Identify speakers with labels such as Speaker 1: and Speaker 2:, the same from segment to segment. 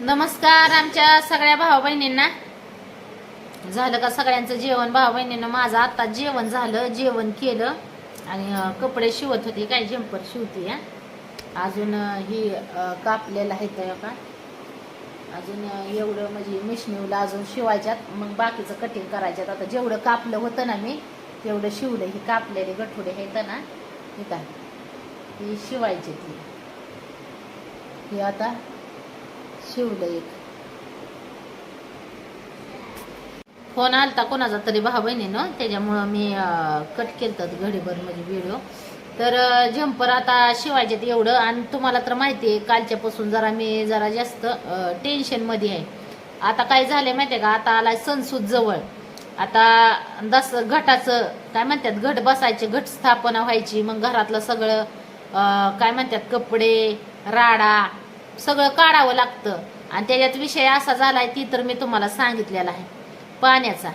Speaker 1: नमस्कार आमच्या सगळ्या भाऊ बहिणींना झालं का सगळ्यांचं जेवण? भाऊ बहिणींना माझं आता जेवण झालं जेवण केलं. आणि कपडे शिवत होते काय जम्पर शिवते या अजून ही कापलेलं आहे तर का? अजून एवढं म्हणजे मिशनीवला अजून शिवायच्यात. मग बाकीचं कटिंग करायच्यात. आता जेवढं कापलं होतं ना मी तेवढं शिवलं. ही कापलेले गठुडे आहेत ना हे काय? ही शिवायचे ती. हे आता शिवलं एक फोन आलता कोणाचा तरी भाऊ बहिणीनं त्याच्यामुळं मी कट केलं घडीभर म्हणजे व्हिडिओ तर झंपर आता शिवायचे एवढं आणि तुम्हाला तर माहिती आहे कालच्यापासून जरा मी जरा जास्त टेन्शनमध्ये आहे. आता काय झालंय आहे का? आता आला सणसूद जवळ. आता दस घटाचं काय म्हणतात घट बसायचे घट स्थापना व्हायची मग घरातलं सगळं काय म्हणतात कपडे राडा सगळं काढावं लागतं. आणि त्याच्यात विषय असा झालाय ती तर मी तुम्हाला सांगितलेला आहे. पाण्याचा.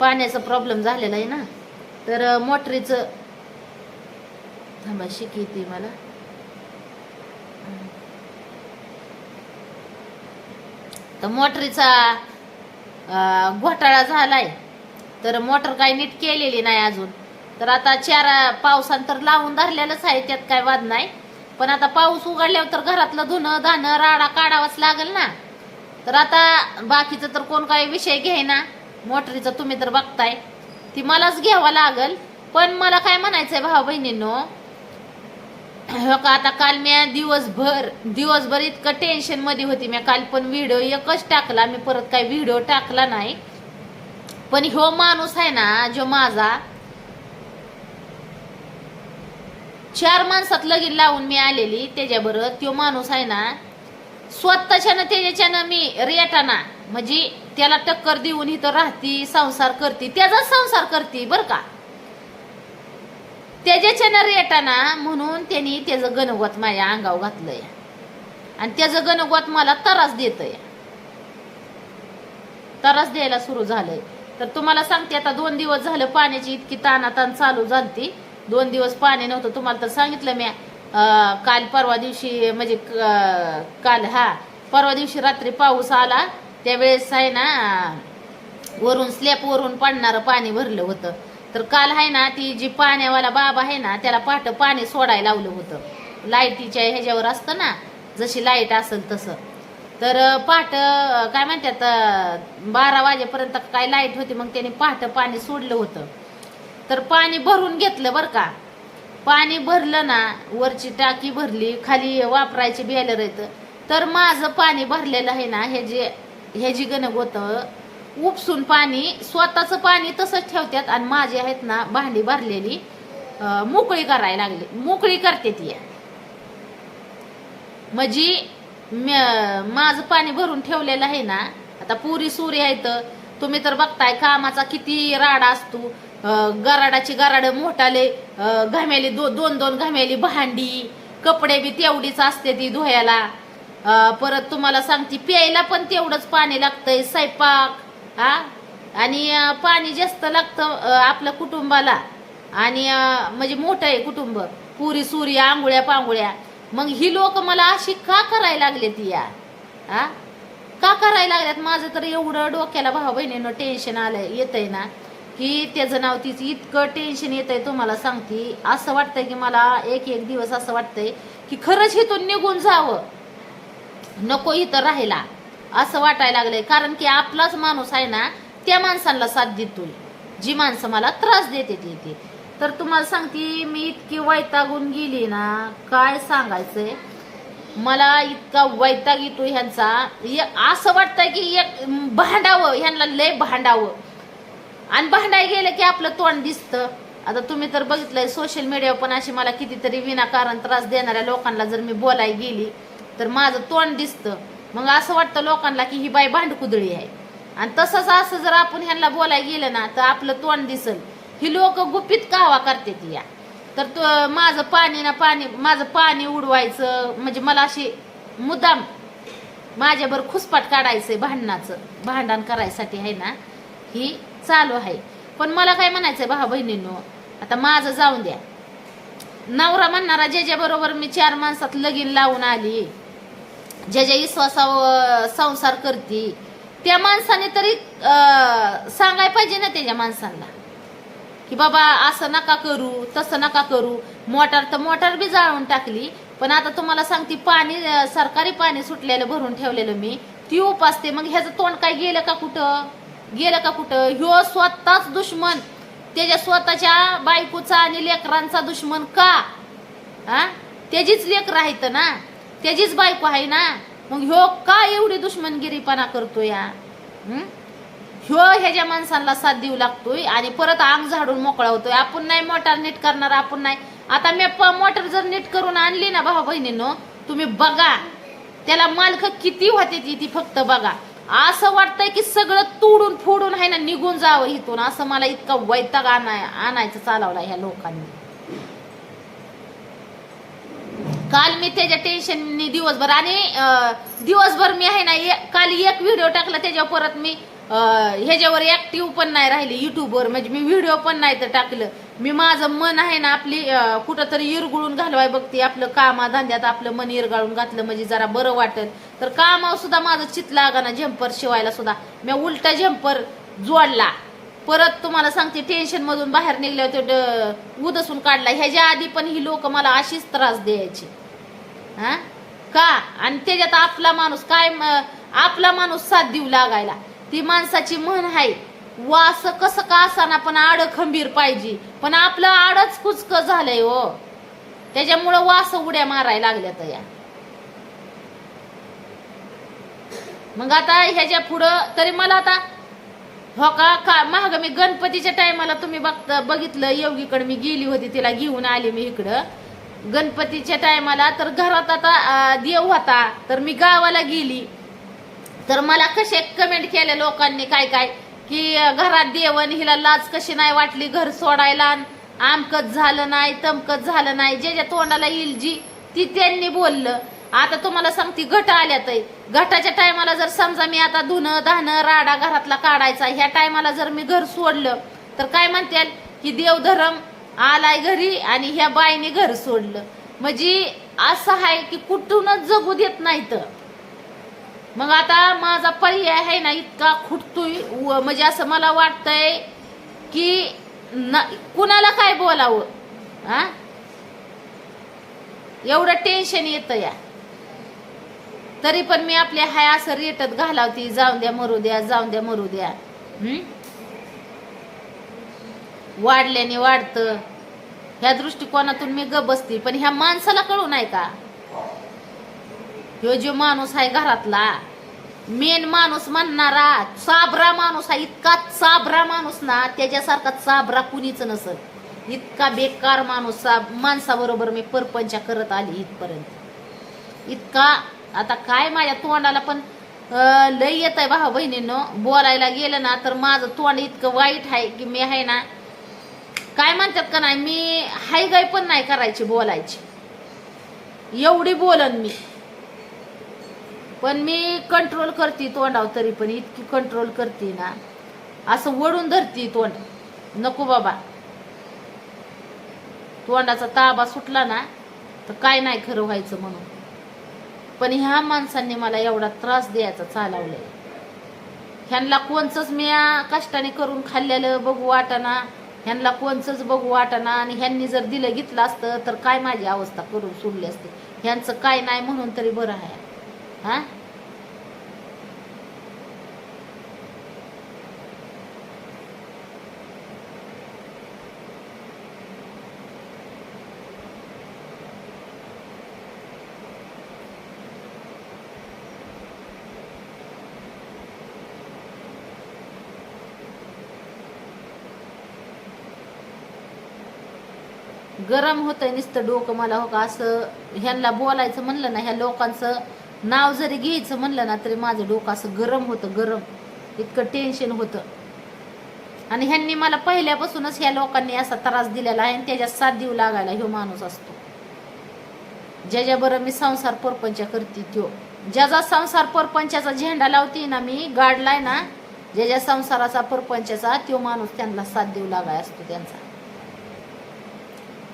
Speaker 1: पाण्याचा प्रॉब्लेम झालेला आहे ना. तर मोटरीच मोटरीचं थांबा शिकी ती मला. तर मोटरीचा घोटाळा झालाय. तर मोटर काही नीट केलेली नाही अजून. तर आता चार पावसानंतर लावून धरलेलंच आहे त्यात काय वाद नाही. पण आता पाऊस उघडल्यावर तर घरातलं धुणं धाणं राडा काढावाच लागेल ना. तर आता बाकीचं तर कोण काही विषय घेईना. मोटरीचं तुम्ही तर बघताय. ती मलाच घ्यावा लागल. पण मला काय म्हणायचंय भाऊ बहिणींनो? हो का आता काल मी दिवसभर दिवसभर इतकं टेन्शनमध्ये होती मी. काल पण व्हिडिओ एकच टाकला. मी परत काही व्हिडिओ टाकला नाही. पण ह्यो माणूस आहे ना जो माझा चार माणसात लगीन लावून मी आलेली त्याच्याबरोबर. तो माणूस आहे ना स्वतःच्यानं त्याच्याच्यानं मी रेटाना म्हणजे त्याला टक्कर देऊन इथं राहती संसार करते त्याचाच संसार करते बर का. त्याच्याच्यानं रेटाना म्हणून त्यांनी त्याचं गणगोत माझ्या अंगावर घातलंय. आणि त्याचं गणगोत मला त्रास देतय. त्रास द्यायला सुरू झालंय. तर तुम्हाला सांगते आता दोन दिवस झालं पाण्याची इतकी तानातान चालू झालती. दोन दिवस पाणी नव्हतं. तुम्हाला तर सांगितलं मी काल परवा दिवशी म्हणजे काल हा परवा दिवशी रात्री पाऊस आला त्यावेळेस आहे ना वरून स्लॅप वरून पडणारं पाणी भरलं होतं. तर काल आहे ना ती जी पाण्यावाला बाबा आहे ना त्याला पाठ पाणी सोडायला लावलं होतं. लाईटीच्या ह्याच्यावर असतं ना जशी लाइट असेल तसं. तर पहाट काय म्हणतात बारा वाजेपर्यंत काय लाइट होती मग त्याने पहाट पाणी सोडलं होतं. तर पाणी भरून घेतलं बरं का. पाणी भरलं ना वरची टाकी भरली खाली वापरायची बेलर येतं तर माझं पाणी भरलेलं आहे ना हे जे हे जी गणक होतं उपसून पाणी स्वतःचं पाणी तसंच ठेवतात आणि माझी आहेत ना भांडी भरलेली मोकळी करायला लागली. मोकळी करते ती. म्हणजे माझं पाणी भरून ठेवलेलं आहे ना आता पुरी सूर्य आहेत. तुम्ही तर बघताय कामाचा किती राडा असतो. गराडाची गराड मोठाले अं, घामेली दो, दोन दोन घामेली भांडी कपडे बी तेवढीच असते ती धुयाला परत तुम्हाला सांगते प्यायला पण तेवढंच पाणी लागतंय स्वयंपाक हा? आणि पाणी जास्त लागतं आपल्या कुटुंबाला. आणि म्हणजे मोठं आहे कुटुंब पुरी सुरी आंघोळ्या पांगोळ्या मग ही लोक मला अशी का करायला लागले ती या? हा? का करायला लागल्यात? माझं तर एवढं डोक्याला भाऊ बहिणीनं टेन्शन आलंय येतंय ना. की त्याचं नाव तिचं इतकं टेन्शन येतंय तुम्हाला सांगते. असं वाटतंय की मला एक एक दिवस असं वाटतंय की खरंच इथून निघून जावं. नको इथं राहायला. असं वाटायला लागलंय. कारण की आपलाच माणूस आहे ना त्या माणसांना साथ देतोय. जी माणसं मला त्रास देते ती तर तुम्हाला सांगते मी इतकी वैतागून गेली ना काय सांगायचंय? मला इतका वैताग येतो ह्यांचा. असं वाटतंय की एक भांडावं ह्यांना लय भांडावं. आणि भांडाय गेलं की आपलं तोंड दिसतं. आता तुम्ही तर बघितलंय सोशल मीडियावर पण अशी मला कितीतरी विनाकारण त्रास देणाऱ्या लोकांना जर मी बोलाय गेली तर माझं तोंड दिसतं. मग असं वाटतं लोकांना की ही बाई भांडकुदळी आहे. आणि तसंच असं जर आपण ह्यांना बोलाय गेलं ना तर आपलं तोंड दिसल. ही लोक गुपित कावा करते ती या. तर तो माझं पाणी ना पाणी माझं पाणी उडवायचं म्हणजे मला अशी मुद्दाम माझ्यावर खुसपाट काढायचंय भांडणाचं. भांडण करायसाठी आहे ना ही चालू आहे. पण मला काय म्हणायचंय भाऊ बहिणींनो आता माझं जाऊन द्या. नवरा म्हणणारा ज्याच्या बरोबर मी चार माणसात लगीन लावून आली ज्याच्या विश्वासावर संसार करते त्या माणसाने तरी सांगायला पाहिजे ना त्याच्या माणसांना की बाबा असं नका करू तसं नका करू. मोटार तर मोटार बी जाळून टाकली पण आता तुम्हाला सांगते पाणी सरकारी पाणी सुटलेलं भरून ठेवलेलं मी ती उपासते. मग ह्याचं तोंड काय गेलं का कुठं? गेलं का कुठं? ह्यो स्वतःच दुश्मन. त्याच्या स्वतःच्या बायकोचा आणि लेकरांचा दुश्मन का? हा त्याचीच लेकर आहेत ना? त्याचीच बायको आहे ना? मग ह्यो का एवढी दुश्मनगिरीपणा करतो या ह्यो ह्याच्या माणसांना साथ देऊ लागतोय आणि परत अंग झाडून मोकळा होतोय. आपण नाही मोटार नीट करणार आपण नाही. आता मी प- जर नीट करून आणली ना भाऊ बहिणीनो तुम्ही बघा. त्याला मालक किती होते ती ती फक्त बघा. असं वाटतंय की सगळं तोडून फोडून आहे ना निघून जावं इथून. असं मला इतका वैताग आणाय आणायचं चालवला ह्या लोकांनी. काल मी त्याच्या टेन्शननी दिवसभर आणि दिवसभर मी आहे ना काल एक व्हिडिओ टाकला त्याच्यावर परत मी ह्याच्यावर ऍक्टिव्ह पण नाही राहिली युट्यूबवर म्हणजे मी व्हिडिओ पण नाही तर टाकलं. मी माझं मन आहे ना आपली कुठंतरी इरगुळून घालवाय बघते आपलं कामा धंद्यात आपलं मन इरगाळून घातलं म्हणजे जरा बरं वाटेल. तर कामावर सुद्धा माझं चित लागा ना झंपर शिवायला सुद्धा. मी उलटा झेंपर जोडला. परत तुम्हाला सांगते टेन्शन मधून बाहेर निघले होते ड- उदसून काढला. ह्याच्या आधी पण ही लोक मला अशीच त्रास द्यायची. हा? का? आणि त्याच्यात आपला माणूस काय म- आपला माणूस साथ देऊ लागायला. ती माणसाची म्हण आहे. वास कसं का असताना पण आड खंबीर पाहिजे. पण आपलं आडच कुचक झालंय हो. त्याच्यामुळं वास उड्या मारायला लागल्यात या मग आता ह्याच्या पुढं तरी मला आता हो का का महाग मी गणपतीच्या टायमाला तुम्ही बघता बघितलं योगीकडे मी गेली होती तिला घेऊन आली मी इकडं. गणपतीच्या टायमाला तर घरात आता देव होता तर मी गावाला गेली. तर मला कसे कमेंट केले लोकांनी काय काय? की घरात देवन हिला लाज कशी नाही वाटली घर सोडायला आमकत झालं नाही तमकत झालं नाही ज्याच्या तोंडाला येईल जी ती त्यांनी बोललं. आता तुम्हाला सांगते घट आल्यात घटाच्या टायमाला जर समजा मी आता धुणं धानं राडा घरातला काढायचा ह्या टायमाला जर मी घर सोडलं तर काय म्हणते की देवधर्म आलाय घरी आणि ह्या बाईने घर सोडलं. म्हणजे असं आहे की कुठूनच जगू देत नाहीत. मग आता माझा पर्याय आहे ना इतका खुटतोय. म्हणजे असं मला वाटतंय की कुणाला काय बोलावं? हा? एवढं टेन्शन येतं या. तरी पण मी आपल्या हाय असं रेटत घालावती. जाऊन द्या मरू द्या जाऊन द्या मरू द्या. हम्म? वाढल्याने वाढतं. ह्या दृष्टिकोनातून मी ग पण ह्या माणसाला कळू नाही का? ह्यो जो माणूस आहे घरातला मेन माणूस म्हणणारा चाबरा माणूस आहे इतका चाबरा माणूस ना त्याच्यासारखा चाबरा कुणीच नसत. इतका बेकार माणूस माणसाबरोबर मी परपंचा करत आली इथपर्यंत. इतका आता काय माझ्या तोंडाला पण लय येत आहे भाऊ बहिणीनं. बोलायला गेलं ना तर माझं तोंड इतकं वाईट आहे की मी आहे ना काय म्हणतात का नाही मी हाय गाय पण नाही करायची बोलायची. एवढी बोलन मी. पण मी कंट्रोल करते तोंडाव तरी पण इतकी कंट्रोल करते ना. असं ओढून धरते तोंड. नको बाबा. तोंडाचा ताबा सुटला ना तर काय नाही खरं व्हायचं म्हणून. पण ह्या माणसांनी मला एवढा त्रास द्यायचा चालवलाय. ह्यांना कोणचंच मी कष्टाने करून खाल्लेलं बघू वाटाना ह्यांना कोणचंच बघू वाटाना आणि ह्यांनी जर दिलं घेतलं असतं तर काय माझी अवस्था करून सोडली असते? ह्यांचं काय नाही म्हणून तरी बरं आहे. हा? गरम होतंय नुसतं डोकं मला हो का? असं ह्यांना बोलायचं म्हणलं ना ह्या लोकांचं नाव जरी घ्यायचं म्हणलं ना तरी माझं डोकं असं गरम होतं गरम. इतकं टेन्शन होतं. आणि ह्यांनी मला पहिल्यापासूनच ह्या लोकांनी असा त्रास दिलेला आहे आणि त्याच्यात साथ देऊ लागायला ह्यो माणूस असतो. ज्याच्या बरं मी संसार परपंच करते त्यो. ज्याचा संसार परपंचाचा झेंडा लावते ना मी गाडलाय ना ज्याच्या संसाराचा परपंचाचा त्यो माणूस त्यांना साथ देऊ लागाय असतो त्यांचा.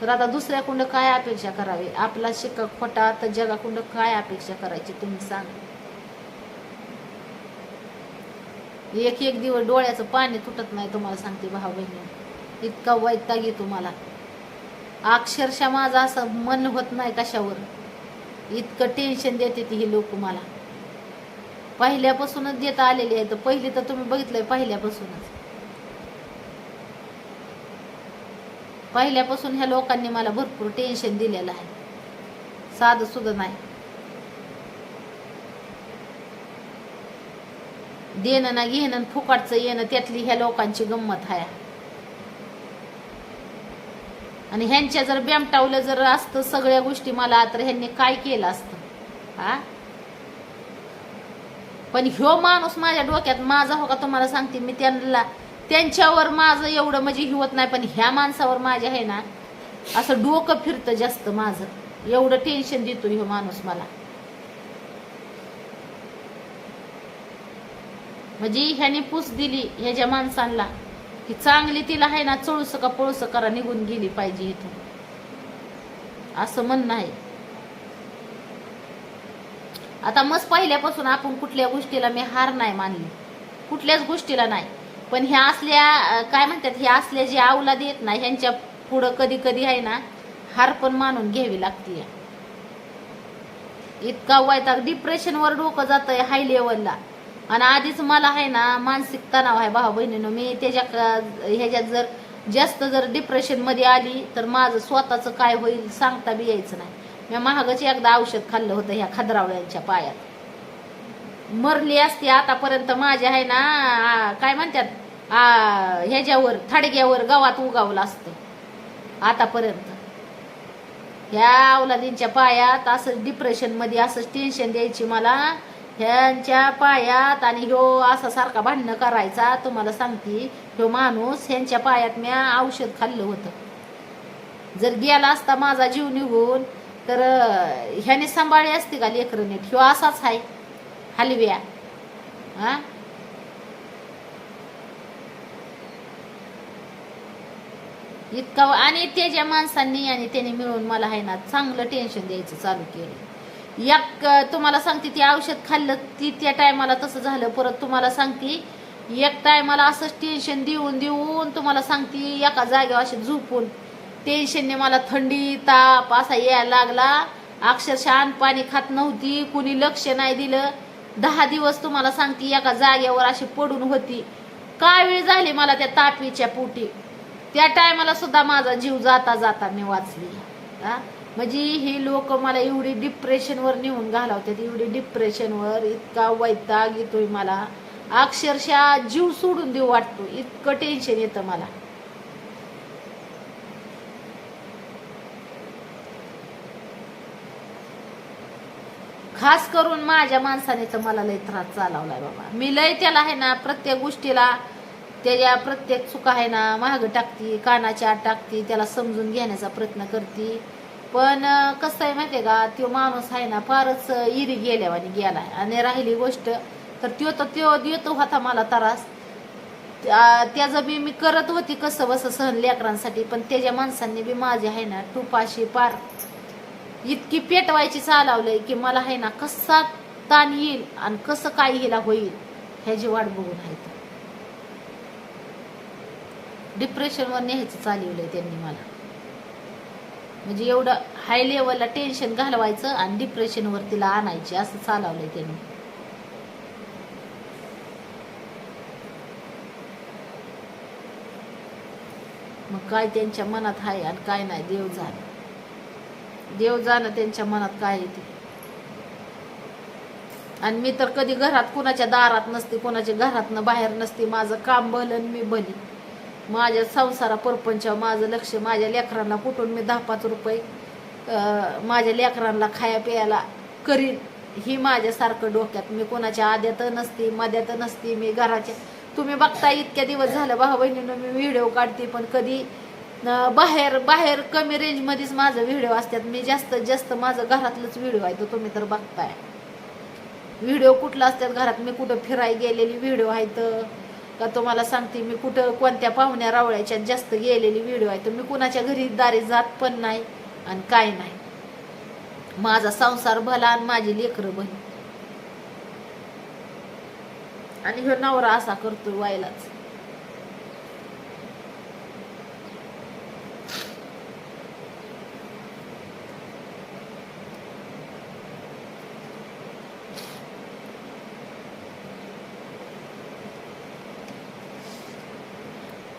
Speaker 1: तर आता दुसऱ्याकुंड काय अपेक्षा करावी? आपला शिक्का खोटा तर जगाकुंड काय अपेक्षा करायची तुम्ही सांगा. एक एक दिवस डोळ्याचं पाणी तुटत नाही तुम्हाला सांगते भाऊ बहिणी. इतका वैताग येतो तुम्हाला अक्षरशः माझं असं मन होत नाही कशावर. इतकं टेन्शन देते ती ही लोक मला. पहिल्यापासूनच देत आलेली आहे तर पहिली तर तुम्ही बघितलंय पहिल्यापासूनच. पहिल्यापासून ह्या लोकांनी मला भरपूर टेन्शन दिलेलं आहे. साधं सुद्धा नाही. देणं ना घेणं फुकाटचं येणं त्यातली ह्या लोकांची गंमत आहे. आणि ह्यांच्या जर बॅमटावलं जर असतं सगळ्या गोष्टी मला तर ह्यांनी काय केलं असतं? हा? पण ह्यो माणूस माझ्या डोक्यात माझा हो का तुम्हाला सांगते मी त्यांना त्यांच्यावर माझं एवढं म्हणजे हिवत नाही पण ह्या माणसावर माझ्या आहे ना असं डोकं फिरतं जास्त माझं. एवढं टेन्शन देतो ह्यो माणूस मला. म्हणजे ह्याने पूस दिली ह्याच्या माणसांना की चांगली तिला आहे ना चळूस का पळूस करा निघून गेली पाहिजे इथून. असं म्हणणं आहे. आता मस्त पहिल्यापासून आपण कुठल्या गोष्टीला मी हार नाही मानली. कुठल्याच गोष्टीला नाही. पण ह्या असल्या काय म्हणतात ह्या असल्या जे अवलाद येत ना ह्यांच्या पुढं कधी कधी आहे ना हार पण मानून घ्यावी लागते इतका वैताग डिप्रेशनवर डोकं जात आहे हाय लेवलला आणि आधीच मला आहे ना मानसिक तणाव आहे भाऊ बहिणीनं. मी त्याच्या ह्याच्यात जर जास्त जर डिप्रेशनमध्ये आली तर माझं स्वतःचं काय होईल सांगता बी यायचं नाही. मी महागच एकदा औषध खाल्लं होतं ह्या खदरावळ्यांच्या पायात. मरली असती आतापर्यंत माझ्या आहे ना आ, काय म्हणतात आ, ह्याच्यावर थाडग्यावर गावात उगावलं असतं. आतापर्यंत. ह्या अवलादींच्या पायात असं डिप्रेशनमध्ये असं टेन्शन द्यायची मला ह्यांच्या पायात आणि ह्यो असा सारखा भांडणं करायचा तुम्हाला सांगते ह्यो माणूस ह्यांच्या पायात मी औषध खाल्लं होतं. जर गेला असता माझा जीव निघून तर ह्याने सांभाळली असती का लेकरं नीट? ह्यो असाच आहे. हलव्या. हा? इतका आणि त्याच्या माणसांनी आणि त्याने मिळून मला आहे ना चांगलं टेन्शन द्यायचं चालू केलं. एक तुम्हाला सांगते ती औषध खाल्लं ती त्या टायमाला तसं झालं परत तुम्हाला सांगते एक टायमाला असंच टेन्शन देऊन देऊन तुम्हाला सांगते एका जागेवर असे झोपून टेन्शनने मला थंडी ताप असा यायला लागला. अक्षरशः पाणी खात नव्हती कुणी लक्ष नाही दिलं. दहा दिवस तुम्हाला सांगते एका जागेवर अशी पडून होती. काय वेळ झाली मला त्या तापीच्या पोटी? त्या टायमाला सुद्धा माझा जीव जाता जाता मी वाचली. म्हणजे ही लोक मला एवढी डिप्रेशनवर नेऊन घालवतात एवढी डिप्रेशनवर इतका वैताग येतोय मला. अक्षरशः जीव सोडून देऊ वाटतो. इतकं टेन्शन येतं मला. खास करून माझ्या माणसाने तर मला लय त्रास चालवलाय बाबा. मी लय त्याला आहे ना प्रत्येक गोष्टीला त्याच्या प्रत्येक चुका आहे ना महाग टाकती कानाच्या आत टाकती त्याला समजून घेण्याचा प्रयत्न करते. पण कसं आहे माहितीये का तो माणूस आहे ना फारच अं, इरी गेल्यावानी गेलाय. आणि राहिली गोष्ट तर त्यो तर त्यो देतो होता मला त्रास. त्या- त्याचं बी मी करत होती कसं बसं सहन लेकरांसाठी पण त्याच्या माणसांनी बी माझी आहे ना टुपाशी पार इतकी पेटवायची चालवलंय की मला आहे ना कसा ताण येईल आणि कसं काय हिला होईल ह्याची वाट बघून आहे डिप्रेशनवर न्यायचं चालवलंय त्यांनी मला. म्हणजे एवढं हाय लेवलला टेन्शन घालवायचं आणि डिप्रेशनवर तिला आणायची असं चालवलंय त्यांनी. मग काय त्यांच्या मनात आहे आणि काय नाही देव झालं देव जाणं त्यांच्या मनात काय येते आणि मी तर कधी घरात कुणाच्या दारात नसते कुणाच्या घरातनं बाहेर नसते. माझं काम भलन मी भली. माझ्या संसारा परपंचावर माझं लक्ष माझ्या लेकरांना कुठून मी दहा पाच रुपये माझ्या लेकरांना खाया प्यायला करीन ही माझ्यासारखं डोक्यात. मी कोणाच्या आद्यात नसते मध्यात नसते मी घराच्या. तुम्ही बघता इतक्या दिवस झालं भाऊ बहिणीनं मी व्हिडिओ काढते पण कधी बाहेर बाहेर कमी रेंजमध्येच माझं व्हिडिओ असतात. मी जास्तीत जास्त माझं घरातलंच व्हिडिओ आहे तो तुम्ही तर बघताय. व्हिडिओ कुठला असतात घरात? मी कुठं फिरायला गेलेली व्हिडिओ आहेत का तुम्हाला सांगते मी कुठं कोणत्या पाहुण्या रावळ्याच्यात जास्त गेलेली व्हिडिओ आहे तर मी कुणाच्या घरी दारी जात पण नाही आणि काय नाही. माझा संसार भला आणि माझी लेकरं भली आणि ह्यो नवरा असा करतो व्हायलाच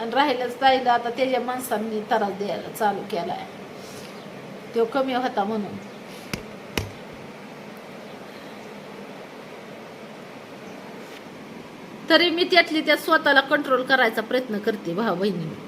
Speaker 1: आणि राहिलंच राहिलं. आता त्याच्या माणसांनी त्रास द्यायला चालू केलाय. तो कमी होता म्हणून. तरी मी त्यातली त्यात स्वतःला कंट्रोल करायचा प्रयत्न करते भाऊ बहिणी